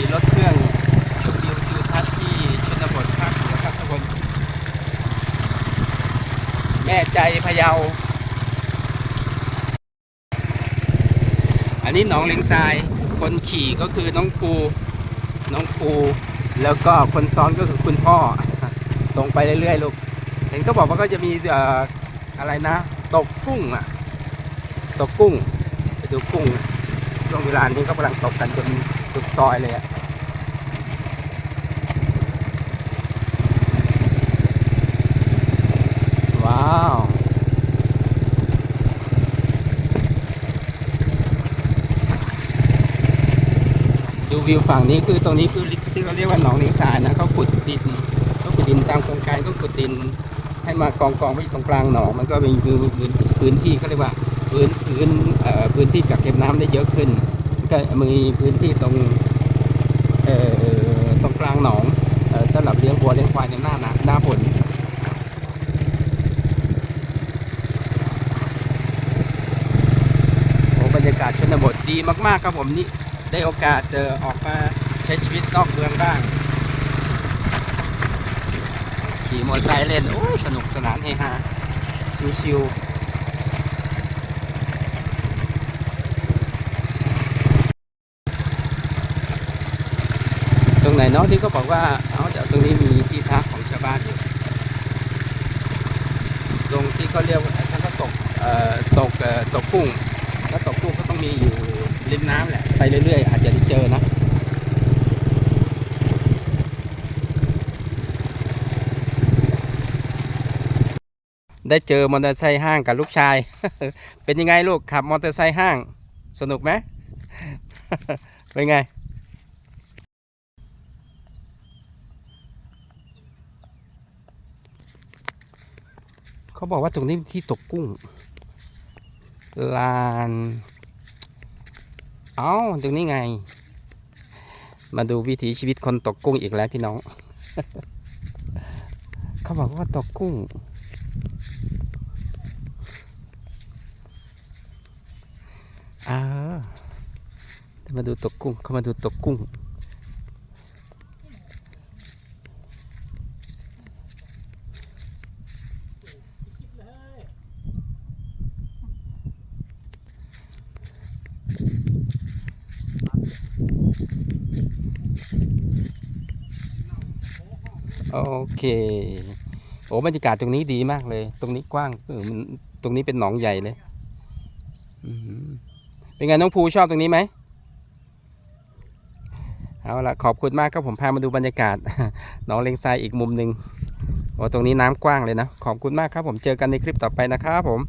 ขี่รถเครื่องชมวิวทิวทัศน์ที่ชนบทภาคเหนือครับทุกคน แม่ใจพะเยา อันนี้หนองเลงทราย คนขี่ก็คือน้องปู น้องปู แล้วก็คนซ้อนก็คือคุณพ่อ ตรงไปเรื่อยๆลูก เห็นก็บอกว่าก็จะมีอะไรนะ ตกกุ้งอะ ตกกุ้ง ไปดูกุ้ง ช่วงเวลานี้ก็กำลังตกกันจนสุดซอยเลยอะว้าว ดูวิวฝั่งนี้คือตรงนี้คือที่เขาเรียกว่าหนองเลงสายนะเขาขุดดินเขาขุดดินตามโครงการก็ขุดดินให้มากองกองๆไว้ตรงกลางหนองมันก็มีพื้นพื้นพื้นที่เขาเรียกว่า พื้นพื้นพื้นที่กักเก็บน้ำได้เยอะขึ้น ก็มีพื้นที่ตรงตรงกลางหนองสำหรับเลี้ยงวัวเลี้ยงควายในหน้าหนาหน้าฝนโอ้บรรยากาศชนบทดีมากๆครับผมนี่ได้โอกาสเจอออกมาใช้ชีวิตนอกเมืองบ้าง ขี่มอเตอร์ไซค์เล่น โอ้ยสนุกสนานเฮฮาชิวๆต รงไหนเนาะที่เขาบอกว่าเอาจากตรงนี้มีที่พักของชาวบ้านอยู่ตรงที่เขาเรียกว่าท่านก็ตกเอ่อตกเอ่อตกกุ้งถ้าตกกุ้งก็ต้องมีอยู่ริมน้ำแหละไปเรื่อยๆอาจจะได้เจอนะได้เจอมอเตอร์ไซค์ห้างกับลูกชาย เป็นยังไงลูกขับมอเตอร์ไซค์ห้าง สนุกไหม เป็นไง เขาบอกว่าตรงนี้ที่ตกกุ้ง ลาน เอ้าตรงนี้ไง มาดูวิถีชีวิตคนตกกุ้งอีกแล้วพี่น้อง เขาบอกว่าตกกุ้ง อ่ามาดูตกกุ้ง เขามาดูตกกุ้ง โอเค โอ้บรรยากาศตรงนี้ดีมากเลย ตรงนี้กว้างเออมันตรงนี้เป็นหนองใหญ่เลยเป็นไงน้องภูชอบตรงนี้ไหมเอาละขอบคุณมากครับผมพามาดูบรรยากาศหนองเลงทรายอีกมุมหนึ่งโอ้ตรงนี้น้ำกว้างเลยนะ ขอบคุณมากครับผมเจอกันในคลิปต่อไปนะครับผม